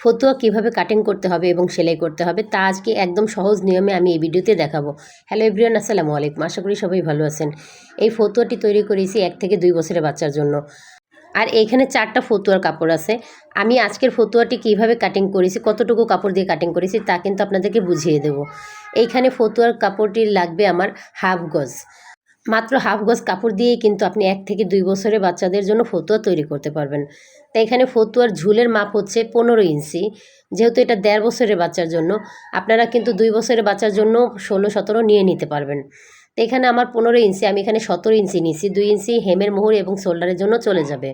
ফতুয়া কীভাবে কাটিং করতে হবে এবং সেলাই করতে হবে, তা আজকে একদম সহজ নিয়মে আমি এই ভিডিওতে দেখাবো। হ্যালো এভরিওয়ান আসসালামু আলাইকুম। আশা করি সবাই ভালো আছেন। এই ফতুয়াটি তৈরি করেছি এক থেকে দুই বছরের বাচ্চার জন্য। আর এইখানে চারটা ফতুয়ার কাপড় আছে। আমি আজকের ফতুয়াটি কীভাবে কাটিং করেছি, কতটুকু কাপড় দিয়ে কাটিং করেছি, তা কিন্তু আপনাদেরকে বুঝিয়ে দেব। এইখানে ফতুয়ার কাপড়টি লাগবে আমার হাফ গজ। মাত্র হাফ গজ কাপড় দিয়েই কিন্তু আপনি এক থেকে দুই বছরের বাচ্চাদের জন্য ফতুয়া তৈরি করতে পারবেন। তাই এখানে ফতুয়ার ঝুলের মাপ হচ্ছে পনেরো ইঞ্চি। যেহেতু এটা দেড় বছরের বাচ্চার জন্য, আপনারা কিন্তু দুই বছরের বাচ্চার জন্য ষোলো, সতেরো নিয়ে নিতে পারবেন। তো এখানে আমার পনেরো ইঞ্চি, আমি এখানে সতেরো ইঞ্চি নিয়েছি। দুই ইঞ্চি হেমের মোহর এবং শোল্ডারের জন্য চলে যাবে।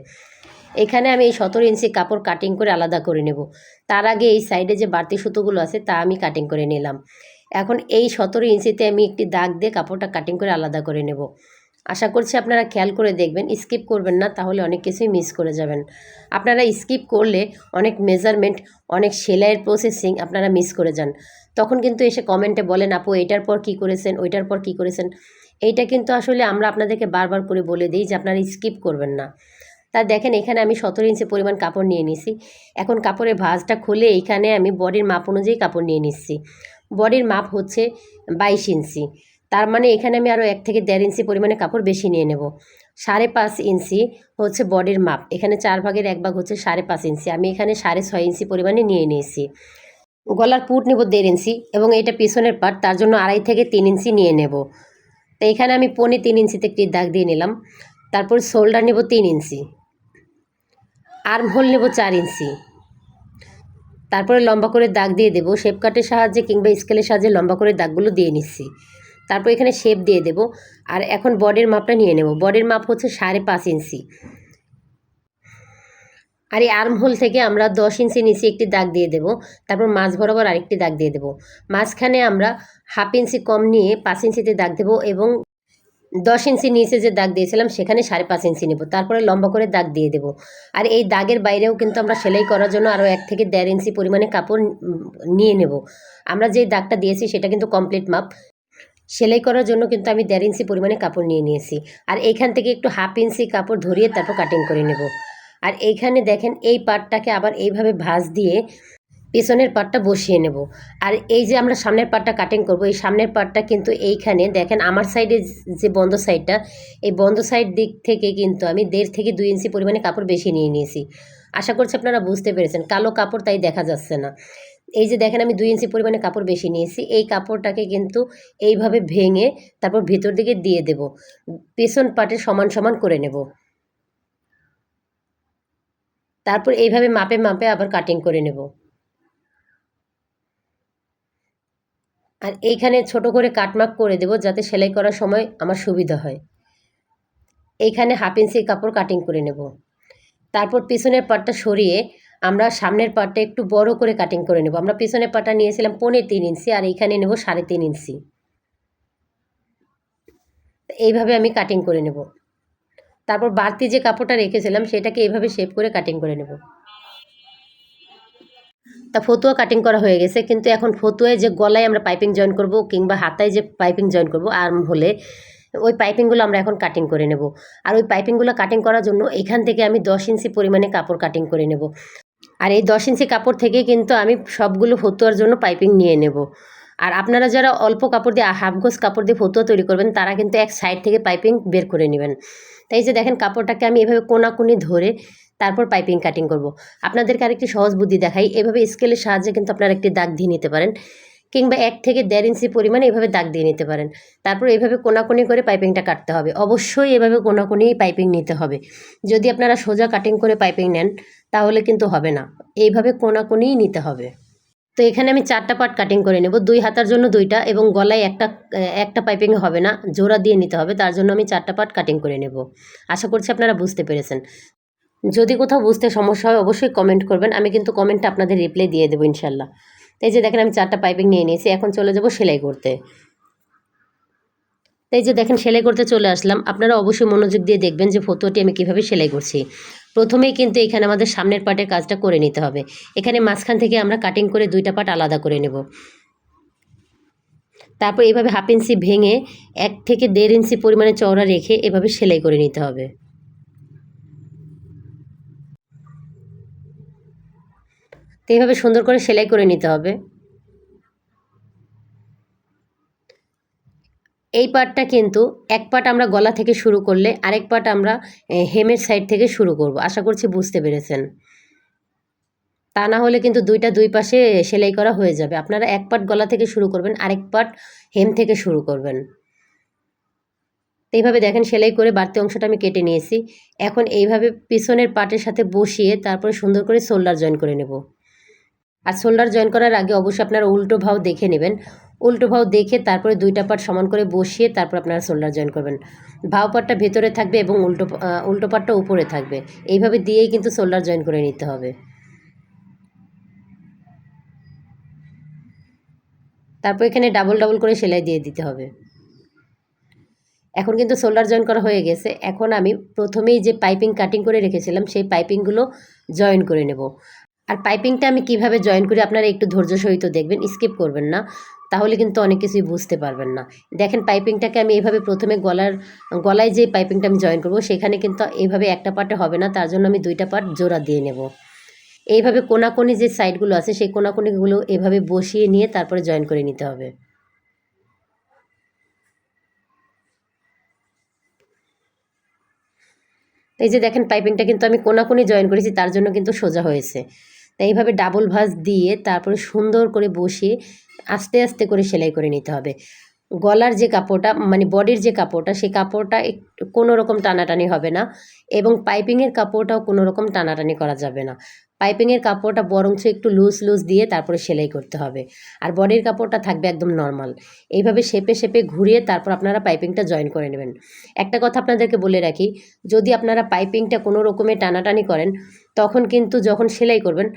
এখানে আমি এই সতেরো ইঞ্চি কাপড় কাটিং করে আলাদা করে নেব। তার আগে এই সাইডে যে বাড়তি সুতোগুলো আছে, তা আমি কাটিং করে নিলাম। এখন এই সতেরো ইঞ্চিতে আমি একটি দাগ দিয়ে কাপড়টা কাটিং করে আলাদা করে নেব। আশা করছি আপনারা খেয়াল করে দেখবেন স্কিপ করবেন না, তাহলে অনেক কিছুই মিস করে যাবেন। আপনারা স্কিপ করলে অনেক মেজারমেন্ট অনেক সেলাইয়ের প্রসেসিং আপনারা মিস করে যান। তখন কিন্তু এসে কমেন্টে বলেন, আপু, এটার পর কি করেছেন? ওইটার পর কি করেছেন? এইটা কিন্তু আসলে আমরা আপনাদেরকে বারবার করে বলে দিই যে আপনারা স্কিপ করবেন না। তা দেখেন, এখানে আমি সতেরো ইঞ্চি পরিমাণ কাপড় নিয়ে নিছি। এখন কাপড়ের ভাঁজটা খুলে এইখানে আমি বডির মাপ অনুযায়ী কাপড় নিয়ে নিচ্ছি। বডির মাপ হচ্ছে বাইশ ইঞ্চি। তার মানে এখানে আমি আরও এক থেকে দেড় ইঞ্চি পরিমাণে কাপড় বেশি নিয়ে নেব। সাড়ে পাঁচ ইঞ্চি হচ্ছে বডির মাপ। এখানে চার ভাগের এক ভাগ হচ্ছে সাড়ে পাঁচ ইঞ্চি। আমি এখানে সাড়ে ছয় ইঞ্চি পরিমাণে নিয়ে নিয়েছি। গলার পুট নেব দেড় ইঞ্চি এবং এটা পিছনের পার্ট, তার জন্য আড়াই থেকে তিন ইঞ্চি নিয়ে নেব। তো এখানে আমি পনে তিন ইঞ্চিতে একটি দাগ দিয়ে নিলাম। তারপর শোল্ডার নেব তিন ইঞ্চি। আর্ম হোল নেব চার ইঞ্চি। তারপরে লম্বা করে দাগ দিয়ে দেবো শেপ কাটের সাহায্যে কিংবা স্কেলের সাহায্যে লম্বা করে দাগগুলো দিয়ে নিচ্ছি। তারপর এখানে শেপ দিয়ে দেব, আর এখন বডির মাপটা নিয়ে নেব। বডির মাপ হচ্ছে সাড়ে পাঁচ ইঞ্চি। আর এই আর্ম হোল থেকে আমরা দশ ইঞ্চি নিচে একটি দাগ দিয়ে দেব, তারপর মাছ বরাবর আরেকটি দাগ দিয়ে দেব। মাঝখানে আমরা হাফ ইঞ্চি কম নিয়ে পাঁচ ইঞ্চিতে দাগ দেব এবং দশ ইঞ্চি নিচে যে দাগ দিয়েছিলাম, সেখানে সাড়ে পাঁচ ইঞ্চি নেব। তারপরে লম্বা করে দাগ দিয়ে দেব। আর এই দাগের বাইরেও কিন্তু আমরা সেলাই করার জন্য আরও এক থেকে দেড় ইঞ্চি পরিমাণে কাপড় নিয়ে নেব। আমরা যে দাগটা দিয়েছি, সেটা কিন্তু কমপ্লিট মাপ। সেলাই করার জন্য কিন্তু আমি দেড় ইঞ্চি পরিমাণে কাপড় নিয়ে নিয়েছি। আর এইখান থেকে একটু হাফ ইঞ্চি কাপড় ধরিয়ে তারপর কাটিং করে নেব। আর এইখানে দেখেন, এই পার্টটাকে আবার এইভাবে ভাঁজ দিয়ে পেছনের পার্টটা বসিয়ে নেব। আর এই যে আমরা সামনের পার্টটা কাটিং করব, এই সামনের পাটটা কিন্তু এইখানে দেখেন আমার সাইডে যে বন্ধ সাইডটা এই বন্ধ সাইড দিক থেকে কিন্তু আমি দেড় থেকে দুই ইঞ্চি পরিমাণে কাপড় বেশি নিয়ে নিয়েছি। আশা করছি আপনারা বুঝতে পেরেছেন, কালো কাপড় তাই দেখা যাচ্ছে না। এই যে দেখেন আমি দুই ইঞ্চি পরিমাণে কাপড় বেশি নিয়েছি, এই কাপড়টাকে কিন্তু এইভাবে ভেঙে তারপর ভিতর দিকে দিয়ে দেব। পেছন পাটে সমান সমান করে নেব। তারপর এইভাবে মাপে মাপে আবার কাটিং করে নেব। আর এইখানে ছোট করে কাটমাক করে দেব যাতে সেলাই করার সময় আমার সুবিধা হয়। এইখানে হাফ ইঞ্চি কাপড় কাটিং করে নেব। তারপর পিছনের পাটটা সরিয়ে আমরা সামনের পাটটা একটু বড় করে কাটিং করে নেব। আমরা পিছনের পাটটা নিয়েছিলাম পৌনে তিন ইঞ্চি আর এইখানে নেব সাড়ে তিন ইঞ্চি এইভাবে আমি কাটিং করে নেব। তারপর বাড়তি যে কাপড়টা রেখেছিলাম, সেটাকে এইভাবে শেপ করে কাটিং করে নেব। তা ফতুয়া কাটিং করা হয়ে গেছে। কিন্তু এখন ফতুয়ায় যে গলায় আমরা পাইপিং জয়েন করব কিংবা হাতায় যে পাইপিং জয়েন করব আর্ম হলে ওই পাইপিংগুলো আমরা এখন কাটিং করে নেব। আর ওই পাইপিংগুলো কাটিং করার জন্য এখান থেকে আমি দশ ইঞ্চি পরিমাণে কাপড় কাটিং করে নেব। আর এই দশ ইঞ্চি কাপড় থেকে কিন্তু আমি সবগুলো ফতুয়ার জন্য পাইপিং নিয়ে নেব। আর আপনারা যারা অল্প কাপড় দিয়ে হাফ গোজ কাপড় দিয়ে ফতুয়া তৈরি করবেন, তারা কিন্তু এক সাইড থেকে পাইপিং বের করে নেবেন। তাই যে দেখেন কাপড়টাকে আমি এভাবে কোনাকুনি ধরে তারপর পাইপিং কাটিং করব। আপনাদেরকে আরেকটি সহজ বুদ্ধি দেখাই, এভাবে স্কেলের সাহায্যে কিন্তু আপনারা একটি দাগ দিয়ে নিতে পারেন কিংবা এক থেকে দেড় ইঞ্চি পরিমাণে এভাবে দাগ দিয়ে নিতে পারেন। তারপর এইভাবে কোনাকুনি করে পাইপিংটা কাটতে হবে। অবশ্যই এভাবে কোনাকুনি পাইপিং নিতে হবে। যদি আপনারা সোজা কাটিং করে পাইপিং নেন, তাহলে কিন্তু হবে না। এইভাবে কোনাকুনিই নিতে হবে। তো এখানে আমি চারটা পার্ট কাটিং করে নেব। দুই হাতার জন্য দুইটা এবং গলায় একটা একটা পাইপিং হবে না, জোড়া দিয়ে নিতে হবে। তার জন্য আমি চারটা পার্ট কাটিং করে নেব। আশা করছি আপনারা বুঝতে পেরেছেন। যদি কোথাও বুঝতে সমস্যা হয়, অবশ্যই কমেন্ট করবেন। আমি কিন্তু কমেন্টটা আপনাদের রিপ্লাই দিয়ে দেবো ইনশাল্লাহ। তাই যে দেখেন, আমি চারটা পাইপিং নিয়ে নিয়েছি, এখন চলে যাব সেলাই করতে। তাই যে দেখেন, সেলাই করতে চলে আসলাম। আপনারা অবশ্যই মনোযোগ দিয়ে দেখবেন যে ফটোটি আমি কীভাবে সেলাই করছি। প্রথমেই কিন্তু এখানে আমাদের সামনের পার্টের কাজটা করে নিতে হবে। এখানে মাঝখান থেকে আমরা কাটিং করে দুইটা পার্ট আলাদা করে নেব। তারপর এভাবে হাফ ইঞ্চি ভেঙে এক থেকে দেড় ইঞ্চি পরিমাণে চওড়া রেখে এভাবে সেলাই করে নিতে হবে। তো এইভাবে সুন্দর করে সেলাই করে নিতে হবে। এই পার্টটা কিন্তু এক পার্ট আমরা গলা থেকে শুরু করলে আরেক পার্ট আমরা হেমের সাইড থেকে শুরু করব। আশা করছি বুঝতে পেরেছেন। তা না হলে কিন্তু দুইটা দুই পাশে সেলাই করা হয়ে যাবে। আপনারা এক পার্ট গলা থেকে শুরু করবেন, আরেক পার্ট হেম থেকে শুরু করবেন। এইভাবে দেখেন সেলাই করে বাড়তি অংশটা আমি কেটে নিয়েছি। এখন এইভাবে পিছনের পার্টের সাথে বসিয়ে তারপরে সুন্দর করে শোল্ডার জয়েন করে নেব। আর শোল্ডার জয়েন করার আগে অবশ্যই আপনারা উল্টো ভাও দেখে নেবেন। উল্টো ভাও দেখে তারপরে দুইটা পার্ট সমান করে বসিয়ে তারপর আপনারা শোল্ডার জয়েন করবেন। ভাও পার্টটা ভেতরে থাকবে এবং উল্টো উল্টো পার্টটা উপরে থাকবে। এইভাবে দিয়েই কিন্তু শোল্ডার জয়েন করে নিতে হবে। তারপর এখানে ডাবল ডাবল করে সেলাই দিয়ে দিতে হবে। এখন কিন্তু শোল্ডার জয়েন করা হয়ে গেছে। এখন আমি প্রথমেই যে পাইপিং কাটিং করে রেখেছিলাম, সেই পাইপিংগুলো জয়েন করে নেব। আর পাইপিংটা আমি কীভাবে জয়েন করি আপনারা একটু ধৈর্য সহিত দেখবেন স্কিপ করবেন না, তাহলে কিন্তু অনেক কিছুই বুঝতে পারবেন না। দেখেন পাইপিংটাকে আমি এইভাবে প্রথমে গলার, গলায় যে পাইপিংটা আমি জয়েন করব, সেখানে কিন্তু এইভাবে একটা পার্টে হবে না, তার জন্য আমি দুইটা পার্ট জোড়া দিয়ে নেব। এইভাবে কোনাকুনি যে সাইডগুলো আছে, সেই কোনাকুনিগুলো এভাবে বসিয়ে নিয়ে তারপরে জয়েন করে নিতে হবে। এই যে দেখেন পাইপিংটা কিন্তু আমি কোনাকুনি জয়েন করেছি, তার জন্য কিন্তু সোজা হয়েছে। তাই এইভাবে ডাবল ভাঁজ দিয়ে তারপরে সুন্দর করে বসিয়ে আস্তে আস্তে করে সেলাই করে নিতে হবে। গলার যে কাপড়টা মানে বডির যে কাপড়টা, সেই কাপড়টা একটু কোনো রকম টানাটানি হবে না এবং পাইপিংয়ের কাপড়টাও কোনো রকম টানাটানি করা যাবে না। পাইপিংয়ের কাপড়টা বরঞ্চ একটু লুজ লুজ দিয়ে তারপরে সেলাই করতে হবে। আর বডির কাপড়টা থাকবে একদম নর্মাল এইভাবে শেপে শেপে ঘুরিয়ে তারপর আপনারা পাইপিংটা জয়েন করে নেবেন। একটা কথা আপনাদেরকে বলে রাখি, যদি আপনারা পাইপিংটা কোনো রকমে টানাটানি করেন, তখন কিন্তু যখন সেলাই করবেন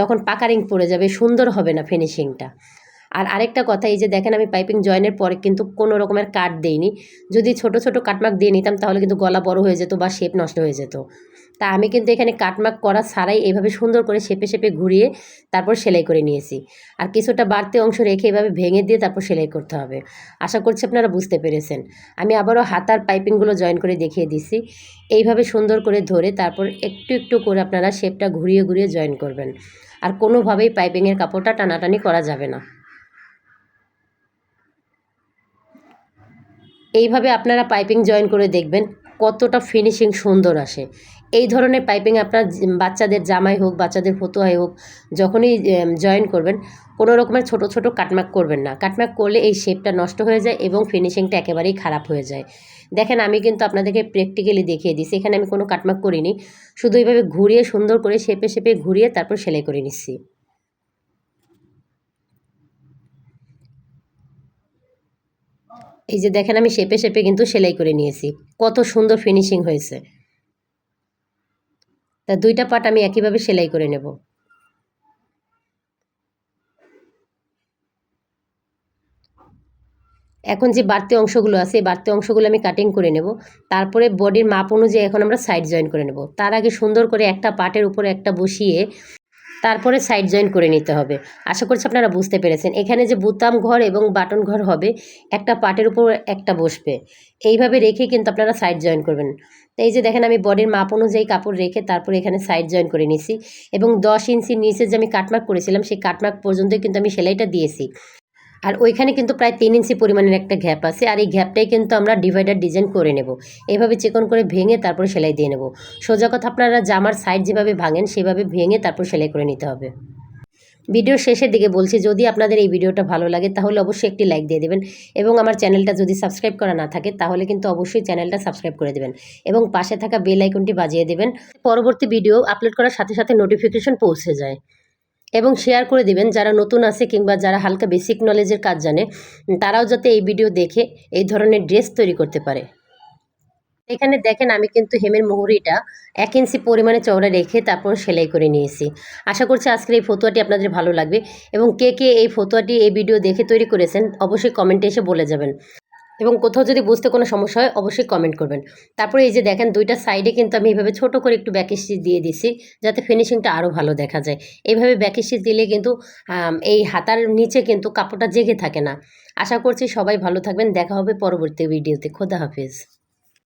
তখন পাকারিং পড়ে যাবে, সুন্দর হবে না ফিনিশিংটা আর আরেকটা কথা, এই যে দেখেন আমি পাইপিং জয়েনের পরে কিন্তু কোনো রকমের কাট দেইনি। যদি ছোট ছোট কাটমার্ক দিয়ে নিতাম তাহলে কিন্তু গলা বড় হয়ে যেত বা শেপ নষ্ট হয়ে যেত। তা আমি কিন্তু এখানে কাটমার্ক করা ছাড়াই এইভাবে সুন্দর করে শেপে শেপে ঘুরিয়ে তারপর সেলাই করে নিয়েছি। আর কিছুটা বাড়তি অংশ রেখে এভাবে ভেঙে দিয়ে তারপর সেলাই করতে হবে। আশা করছি আপনারা বুঝতে পেরেছেন। আমি আবারও হাতার পাইপিংগুলো জয়েন করে দেখিয়ে দিছি। এইভাবে সুন্দর করে ধরে তারপর একটু একটু করে আপনারা শেপটা ঘুরিয়ে ঘুরিয়ে জয়েন করবেন। আর কোনোভাবেই পাইপিংয়ের কাপড়টা টানাটানি করা যাবে না। এইভাবে আপনারা পাইপিং জয়েন করে দেখবেন কতটা ফিনিশিং সুন্দর আসে। এই ধরনের পাইপিং আপনার বাচ্চাদের জামাই হোক, বাচ্চাদের ফতুয়াই হোক, যখনই জয়েন করবেন, কোনো রকমের ছোট ছোট কাটমার্ক করবেন না। কাটমার্ক করলে এই শেপটা নষ্ট হয়ে যায় এবং ফিনিশিংটা একেবারেই খারাপ হয়ে যায়। দেখেন, আমি কিন্তু আপনাদেরকে প্র্যাকটিক্যালি দেখিয়ে দিচ্ছি, এখানে আমি কোনো কাটমার্ক করিনি। শুধু এইভাবে ঘুরিয়ে সুন্দর করে শেপে শেপে ঘুরিয়ে তারপর সেলাই করে নিচ্ছি। এই যে দেখেন আমি শেপে শেপে কিন্তু সেলাই করে নিয়েছি। কত সুন্দর ফিনিশিং হয়েছে। তা দুইটা পার্ট আমি একইভাবে সেলাই করে নেব। এখন যে বাড়তি অংশগুলো আছে, এই বাড়তি অংশগুলো আমি কাটিং করে নেব। তারপরে বডির মাপ অনুযায়ী এখন আমরা সাইড জয়েন করে নেব। তার আগে সুন্দর করে একটা পার্টের উপরে একটা বসিয়ে তারপরে সাইড জয়েন করে নিতে হবে। আশা করছি আপনারা বুঝতে পেরেছেন। এখানে যে বুতাম ঘর এবং বাটন ঘর হবে, একটা পাটের উপর একটা বসবে। এইভাবে রেখে কিন্তু আপনারা সাইড জয়েন করবেন। তো এই যে দেখেন, আমি বডির মাপ অনুযায়ী কাপড় রেখে তারপরে এখানে সাইড জয়েন করে নিছি। এবং দশ ইঞ্চি নিচে যে আমি কাটমার্ক করেছিলাম, সেই কাটমার্ক পর্যন্তই কিন্তু আমি সেলাইটা দিয়েছি। আর ওইখানে কিন্তু প্রায় তিন ইঞ্চি পরিমাণের একটা গ্যাপ আছে, আর এই গ্যাপটাই কিন্তু আমরা ডিভাইডার ডিজাইন করে নেব। এভাবে চিকন করে ভেঙে তারপরে সেলাই দিয়ে নেব। সোজা কথা আপনারা জামার সাইড যেভাবে ভাঙেন, সেভাবে ভেঙে তারপর সেলাই করে নিতে হবে। ভিডিওর শেষের দিকে বলছি, যদি আপনাদের এই ভিডিওটা ভালো লাগে, তাহলে অবশ্যই একটি লাইক দিয়ে দেবেন এবং আমার চ্যানেলটা যদি সাবস্ক্রাইব করা না থাকে, তাহলে কিন্তু অবশ্যই চ্যানেলটা সাবস্ক্রাইব করে দেবেন এবং পাশে থাকা বেল আইকনটি বাজিয়ে দেবেন। পরবর্তী ভিডিও আপলোড করার সাথে সাথে নোটিফিকেশন পৌঁছে যায়। এবং শেয়ার করে দিবেন। যারা নতুন আছে কিংবা যারা হালকা বেসিক নলেজের কাজ জানে, তারাও যাতে এই ভিডিও দেখে এই ধরনের ড্রেস তৈরি করতে পারে। এখানে দেখেন আমি কিন্তু হেমের মুহুরিটা এক ইঞ্চি পরিমাণে চওড়া রেখে তারপর সেলাই করে নিয়েছি। আশা করছি আজকের এই ফতুয়াটি আপনাদের ভালো লাগবে এবং কে কে এই ফতুয়াটি, এই ভিডিও দেখে তৈরি করেছেন, অবশ্যই কমেন্টে এসে বলে যাবেন। এবং কোথাও যদি বুঝতে কোনো সমস্যা হয়, অবশ্যই কমেন্ট করবেন। তারপরে এই যে দেখেন, দুইটা সাইডে কিন্তু আমি এইভাবে ছোট করে একটু ব্যাক স্টিচ দিয়ে দিছি যাতে ফিনিশিংটা আরও ভালো দেখা যায়। এইভাবে ব্যাক স্টিচ দিলে কিন্তু এই হাতার নিচে কিন্তু কাপড়টা জেগে থাকে না। আশা করছি সবাই ভালো থাকবেন। দেখা হবে পরবর্তী ভিডিওতে খোদা হাফিজ।